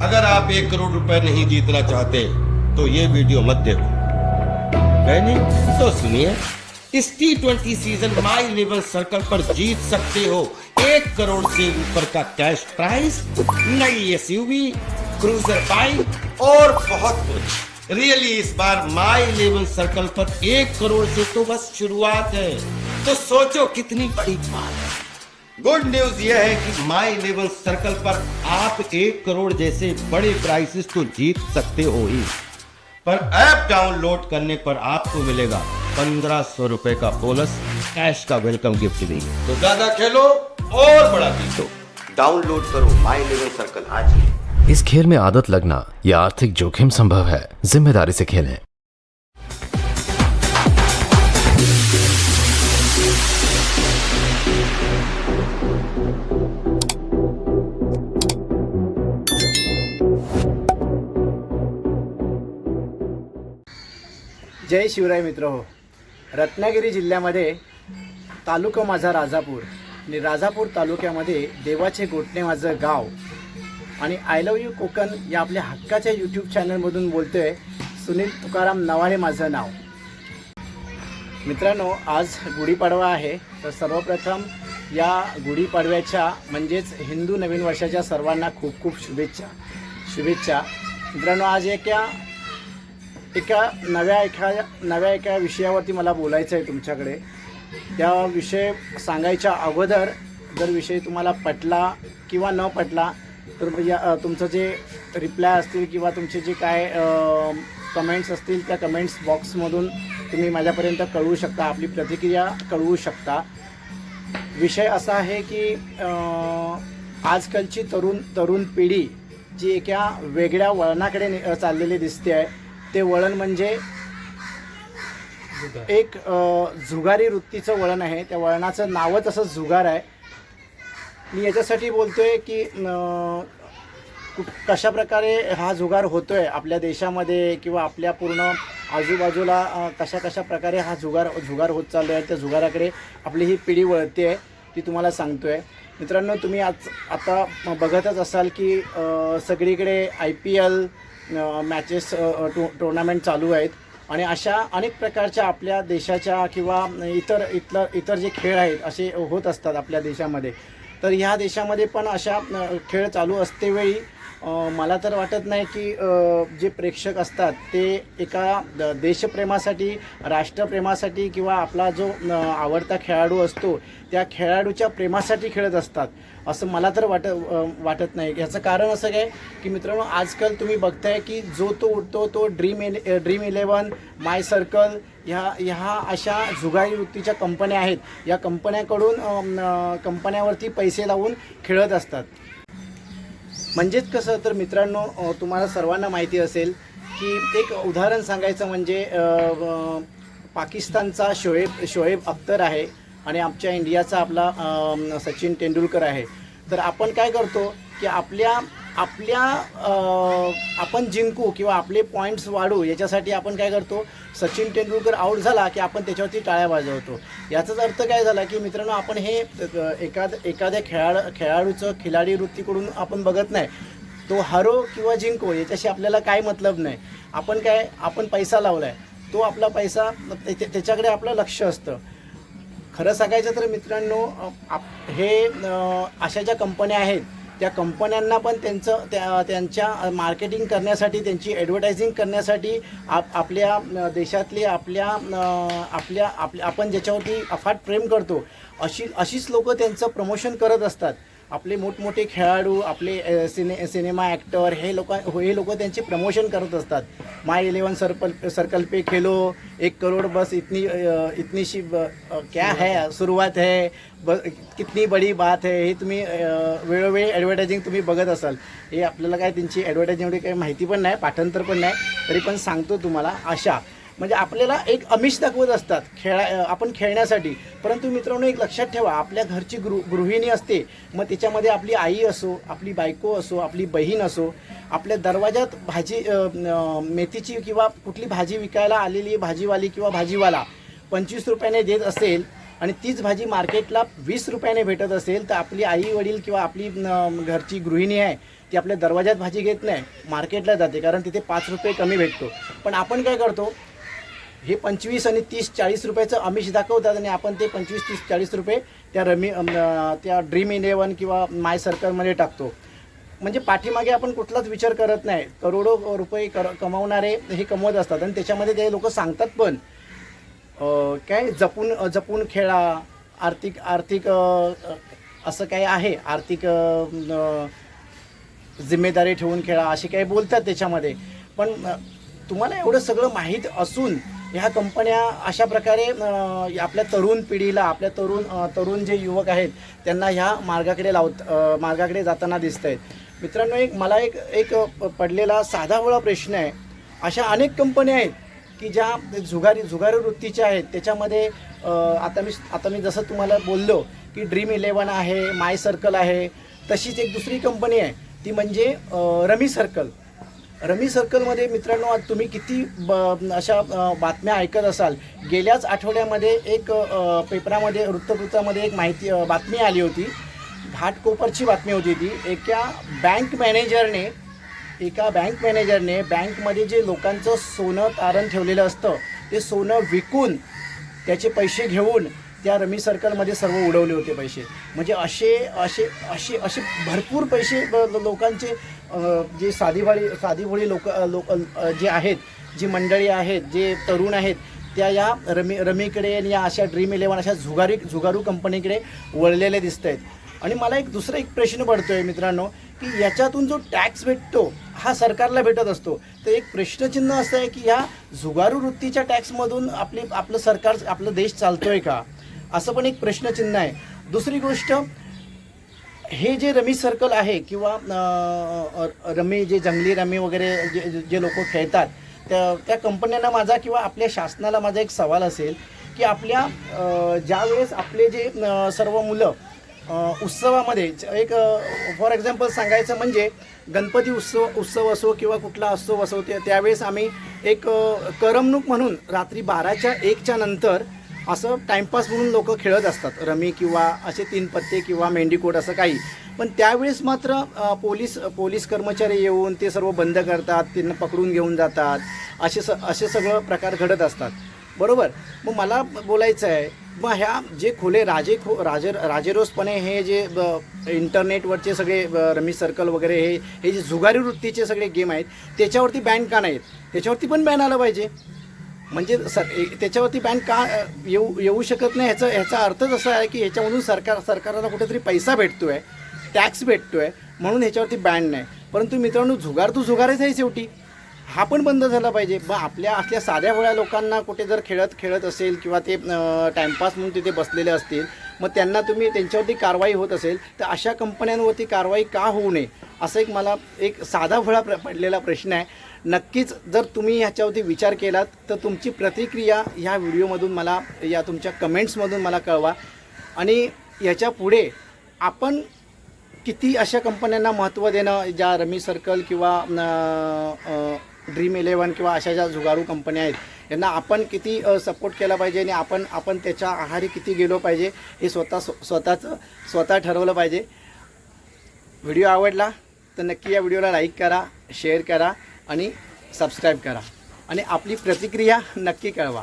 अगर आप एक करोड़ रुपए नहीं जीतना चाहते तो ये वीडियो मत देखो। तो सुनिए। इस T twenty season my eleven circle पर जीत सकते हो। एक करोड़ से ऊपर का कैश प्राइस नई एसयूवी क्रूजर बाइक और बहुत कुछ। रियली इस बार माई इलेवन सर्कल पर एक करोड़ से तो बस शुरुआत है। तो सोचो कितनी बड़ी बात है। गुड न्यूज़ यह है कि माई इलेवन सर्कल पर आप एक करोड़ जैसे बड़े प्राइसेस तो जीत सकते हो ही। पर ऐप डाउनलोड करने पर आपको मिलेगा पंद्रह सौ रुपए का बोनस कैश का वेलकम गिफ्ट भी। तो ज़्यादा खेलो और बड़ा जीतो डाउनलोड करो माई इलेवन सर्कल आज ही। इस खेल में आदत लगना या आर्थिक जोखिम संभव है। ज़िम्मेदारी से खेलें। जय शिवराय मित्र हो. रत्नागिरी जिल्ह्यामध्ये तालुका माझा राजापूर. आणि राजापूर तालुक्यामध्ये देवाचे गोटणे माझं गाव. आणि आय लव यू कोकण या आपल्या हक्काच्या यूट्यूब चॅनलमधून बोलतोय सुनील तुकाराम नवाळे माझं नाव. मित्रांनो आज गुढीपाडवा आहे. तर सर्वप्रथम या गुढीपाडव्याच्या म्हणजेच हिंदू नवीन वर्षाच्या सर्वांना खूप खूप शुभेच्छा. शुभेच्छा. मित्रांनो आज एका एका नव्या एका नव्या एका विषयावरती मला बोलायचं आहे तुमच्याकडे. त्या विषय सांगायच्या अगोदर जर विषय तुम्हाला पटला किंवा न पटला तर म्हणजे, या तुमचं जे रिप्लाय असतील किंवा तुमचे जे काय कमेंट्स असतील त्या कमेंट्स बॉक्समधून तुम्ही माझ्यापर्यंत कळवू शकता आपली प्रतिक्रिया कळवू शकता. विषय असा आहे की आजकालची तरुण तरुण पिढी जी एका वेगळ्या वळणाकडे चाललेली दिसते आहे ते वळण म्हणजे एक जुगारी वृत्तीचं वळण आहे. त्या वळणाचं नावच असं जुगार आहे. मी याच्यासाठी बोलतोय की अ, कशा प्रकारे हा जुगार होतोय आपल्या देशामध्ये किंवा आपल्या पूर्ण आजूबाजूला कशा कशा प्रकारे हा जुगार जुगार होत चाललो आहे त्या जुगाराकडे आपली ही पिढी वळते आहे ती तुम्हाला सांगतोय. मित्रांनो तुम्ही आज आता बघतच असाल की सगळीकडे I P L matches to tournament चालू आहेत. आणि अशा अनेक प्रकारच्या आपल्या देशाच्या किंवा इतर इथलं इतर जे खेळ आहेत असे होत असतात आपल्या देशामध्ये. तर ह्या देशामध्ये पण अशा खेळ चालू असतेवेळी मला तर वाटत नाही की जे प्रेक्षक असतात ते एका द- देशप्रेमासाठी राष्ट्रप्रेमासाठी किंवा आपला जो आवडता खेळाडू असतो त्या खेळाडूच्या प्रेमासाठी खेळत असतात. असं मला तर वाट वाटत नाही. ह्याचं कारण असं काय की मित्रांनो आजकाल तुम्ही बघताय की जो तो उठतो तो ड्रीम इले ड्रीम इलेवन माय सर्कल ह्या ह्या अशा जुगारी वृत्तीच्या कंपन्या आहेत. या कंपन्याकडून कंपन्यावरती पैसे लावून खेळत असतात. म्हणजेच कसं तर मित्रांनो तुम्हाला सर्वांना माहिती असेल की एक उदाहरण सांगायचं म्हणजे पाकिस्तानचा शोएब शोएब अख्तर आहे आणि आमच्या इंडियाचा आपला सचिन तेंडुलकर आहे. तर आपण काय करतो की आपल्या आपल्या आपण जिंकू किंवा आपले पॉईंट्स वाढू याच्यासाठी आपण काय करतो? सचिन तेंडुलकर आऊट झाला की आपण त्याच्यावरती टाळ्या वाजवतो. याचाच अर्थ काय झाला की मित्रांनो आपण हे एखाद एखाद्या खेळाड खेळाडूचं खिलाडी वृत्तीकडून आपण बघत नाही. तो हरो किंवा जिंको याच्याशी आपल्याला काय मतलब नाही. आपण काय आपण पैसा लावला आहे तो आपला पैसा त्याच्याकडे आपलं लक्ष असतं. खरं सांगायचं तर मित्रांनो आप- हे अशा ज्या कंपन्या आहेत त्या कंपन्यांना पण त्यांचं त्या त्यांच्या मार्केटिंग करण्यासाठी त्यांची ॲडव्हर्टायझिंग करण्यासाठी आप आपल्या देशातली आपल्या आपल्या आप आपण ज्याच्यावरती अफाट प्रेम करतो अशी अशीच लोक त्यांचं प्रमोशन करत असतात. आपले मोठमोठे खेळाडू आपले सिने सिनेमा ॲक्टर हे लोक हे लोक त्यांचे प्रमोशन करत असतात. माय इलेवन सर्कल सर्कल पे खेलो एक करोड बस इतनी अ, इतनी शी ब- अ, क्या है सुरुवात है ब कितनी बडी बात है हे तुम्ही वेळोवेळी ॲडव्हर्टायझिंग तुम्ही बघत असाल. हे आपल्याला काय त्यांची ॲडव्हर्टायझिंग एवढी काही माहिती पण नाही पाठांतर पण नाही तरी पण सांगतो तुम्हाला आशा. म्हणजे आपल्याला एक अमिष दाखवत असतात खेळा आपण खेळण्यासाठी. परंतु मित्रांनो एक लक्षात ठेवा आपल्या घरची गृ गृहिणी असते मग त्याच्यामध्ये आपली आई असो आपली बायको असो आपली बहीण असो आपल्या दरवाजात भाजी मेथीची किंवा कुठली भाजी विकायला आलेली भाजीवाली किंवा भाजीवाला पंचवीस रुपयाने देत असेल आणि तीच भाजी मार्केटला वीस रुपयाने भेटत असेल तर आपली आई वडील किंवा आपली घरची गृहिणी आहे ती आपल्या दरवाजात भाजी घेत नाही मार्केटला जाते कारण तिथे पाच रुपये कमी भेटतो. पण आपण काय करतो हे पंचवीस आणि तीस चाळीस रुपयाचं आमिष दाखवतात आणि आपण ते पंचवीस तीस चाळीस रुपये त्या रमी त्या ड्रीम इलेवन किंवा माय सर्कलमध्ये टाकतो. म्हणजे पाठीमागे आपण कुठलाच विचार करत नाही. करोडो रुपये कर कमावणारे हे कमवत असतात आणि त्याच्यामध्ये ते लोक सांगतात पण काय जपून जपून खेळा आर्थिक आर्थिक असं काय आहे? आर्थिक जिम्मेदारी ठेवून खेळा असे काही बोलतात त्याच्यामध्ये. पण तुम्हाला एवढं सगळं माहीत असून ह्या कंपन्या अशा प्रकारे आपल्या तरुण पिढीला आपल्या तरुण तरुण जे युवक आहेत त्यांना ह्या मार्गाकडे लावत मार्गाकडे जाताना दिसत आहेत मित्रांनो एक मला एक एक पडलेला साधावळा प्रश्न आहे. अशा अनेक कंपन्या आहेत की ज्या जुगारी जुगारी वृत्तीच्या आहेत. त्याच्यामध्ये आता मी आता मी जसं तुम्हाला बोललो की ड्रीम इलेवन आहे माय सर्कल आहे. तशीच एक दुसरी कंपनी आहे. ती म्हणजे रमी सर्कल. रमी सर्कलमध्ये मित्रांनो आज तुम्ही किती ब अशा बातम्या ऐकत असाल? गेल्याच आठवड्यामध्ये एक पेपरामध्ये वृत्तपत्रामध्ये एक माहिती बातमी आली होती. घाटकोपरची बातमी होती ती. एका बँक मॅनेजरने एका बँक मॅनेजरने बँकमध्ये जे लोकांचं सोनं तारण ठेवलेलं असतं ते सोनं विकून त्याचे पैसे घेऊन त्या रमी सर्कलमध्ये सर्व उडवले होते पैसे. म्हणजे असे असे असे असे भरपूर पैसे लोकांचे जे साधीभाळी साधीभोळी लोक लोक जे आहेत जी मंडळी आहेत जे तरुण आहेत त्या या रमी रमीकडे आणि या अशा ड्रीम इलेवन अशा झुगारी झुगारू कंपनीकडे वळलेले दिसत आहेत आणि मला एक दुसरा एक प्रश्न पडतो आहे मित्रांनो की याच्यातून जो टॅक्स भेटतो हा सरकारला भेटत असतो. तर एक प्रश्नचिन्ह असं आहे की ह्या झुगारू वृत्तीच्या टॅक्समधून आपली आपलं सरकार आपलं देश चालतो आहे का? असं पण एक प्रश्नचिन्ह आहे. दुसरी गोष्ट हे जे रमी सर्कल आहे किंवा रमी जे जंगली रमी वगैरे जे जे लोक खेळतात त्या त्या कंपन्यांना माझा किंवा आपल्या शासनाला माझा एक सवाल असेल की आपल्या ज्यावेळेस आपले जे सर्व मुलं उत्सवामध्ये एक फॉर एक्झाम्पल सांगायचं म्हणजे गणपती उत्सव उत्सव असो किंवा कुठला उत्सव असो त्या त्यावेळेस आम्ही एक करमणूक म्हणून रात्री बाराच्या एकच्या नंतर असं टाइमपास म्हणून लोक खेळत असतात. रमी किंवा असे तीन पत्ते किंवा मेंढीकोट असं काही. पण त्यावेळेस मात्र पोलीस पोलीस कर्मचारी येऊन ते सर्व बंद करतात त्यांना पकडून घेऊन जातात. असे स असे सगळं प्रकार घडत असतात. बरोबर? मग मला बोलायचं आहे मग ह्या जे खुले राजे खो राजे राजेरोसपणे हे जे ब- इंटरनेटवरचे सगळे ब- रमी सर्कल वगैरे हे हे जे जुगारी वृत्तीचे सगळे गेम आहेत त्याच्यावरती बॅन का नाहीत? त्याच्यावरती पण बॅन आलं पाहिजे. म्हणजे सर ए- त्याच्यावरती बँक का येऊ येऊ शकत नाही? ह्याचा ह्याचा अर्थच असा आहे की ह्याच्यामधून सरकार सरकारला कुठेतरी पैसा भेटतोय टॅक्स भेटतोय म्हणून ह्याच्यावरती बँड नाही. परंतु मित्रांनो जुगार तू जुगारच आहे शेवटी. हा पण बंद झाला पाहिजे. मग आपल्या असल्या साध्या भोळ्या लोकांना कुठे जर खेळत खेळत असेल किंवा ते टाईमपास म्हणून तिथे बसलेले असतील मग त्यांना तुम्ही त्यांच्यावरती कारवाई होत असेल तर अशा कंपन्यांवरती कारवाई का होऊ नये? असं एक मला एक साधा भोळा प्र पडलेला प्रश्न आहे. नक्कीच जर तुम्ही ह्याच्यावरती विचार केलात तर तुमची प्रतिक्रिया ह्या व्हिडिओमधून मला या तुमच्या कमेंट्समधून मला कळवा. आणि याच्यापुढे आपण किती अशा कंपन्यांना महत्त्व देणं ज्या रमी सर्कल किंवा ड्रीम इलेवन किंवा अशा ज्या जुगारू कंपन्या आहेत यांना आपण किती सपोर्ट केला पाहिजे आणि आपण आपण त्याच्या आहारी किती गेलो पाहिजे हे स्वतः स्व- स्वतःचं स्वतः ठरवलं पाहिजे. व्हिडिओ आवडला तर नक्की या व्हिडिओला लाईक करा शेअर करा. आणि सबस्क्राईब करा. आणि आपली प्रतिक्रिया नक्की कळवा.